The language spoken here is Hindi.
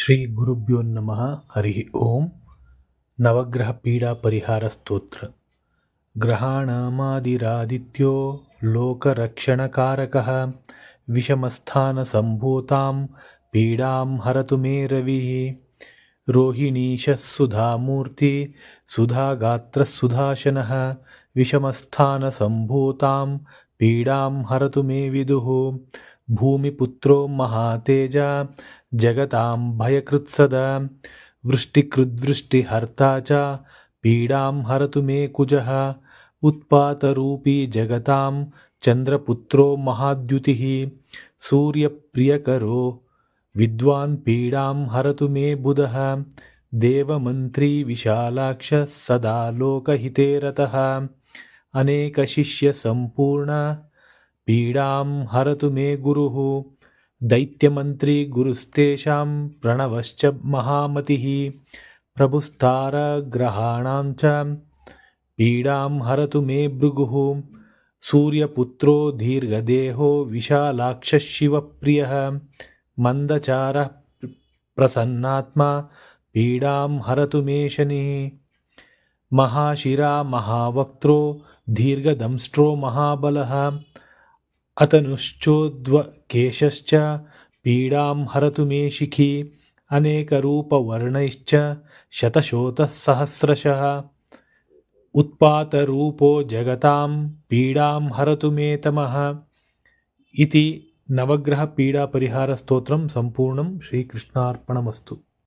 श्री गुरुभ्यो नम, हरि ओम। नवग्रह पीड़ा परिहार स्तोत्र। ग्रहाणादिरादि लोकरक्षण कारक विषमस्थान संभूता पीड़ा हर तो मे रवि। रोहिणीश सुधा मूर्ति सुधा गात्र सुधाशन। विषमस्थान संभूता पीड़ा हर तो मे विदु। भूमिपुत्रो महातेज। जगतां भयकृत्सदा, वृष्टिकृद्वृष्टिहर्ता च, पीडां हरतु मे कुजः, उत्पातरूपी जगतां चन्द्रपुत्रो महाद्युतिः, सूर्यप्रियकरो, विद्वान् पीडां हरतु मे बुधः, देवमन्त्री विशालाक्ष सदा लोकहिते रतः। अनेकशिष्यसम्पूर्ण, पीडां हरतु मे गुरुः दैत्यमन्त्री गुरुस्तेषां प्रणवश्च महामतिः। प्रभुस्तारग्रहाणां च पीडां हरतु मे भृगुः। सूर्यपुत्रो दीर्घदेहो विशालाक्षः शिवप्रियः मन्दचारः प्रसन्नात्मा पीडां हरतु मे शनिः। महाशिरा महावक्त्रो दीर्घदंष्ट्रो महाबलः अतनुश्चोद्वकेशश्च पीडां हरतु मे शिखी अनेकरूपवर्णैश्च शतशोतः सहस्रशः उत्पातरूपो जगतां पीडां हरतु मे तमः इति नवग्रहपीडापरिहारस्तोत्रं सम्पूर्णं श्रीकृष्णार्पणमस्तु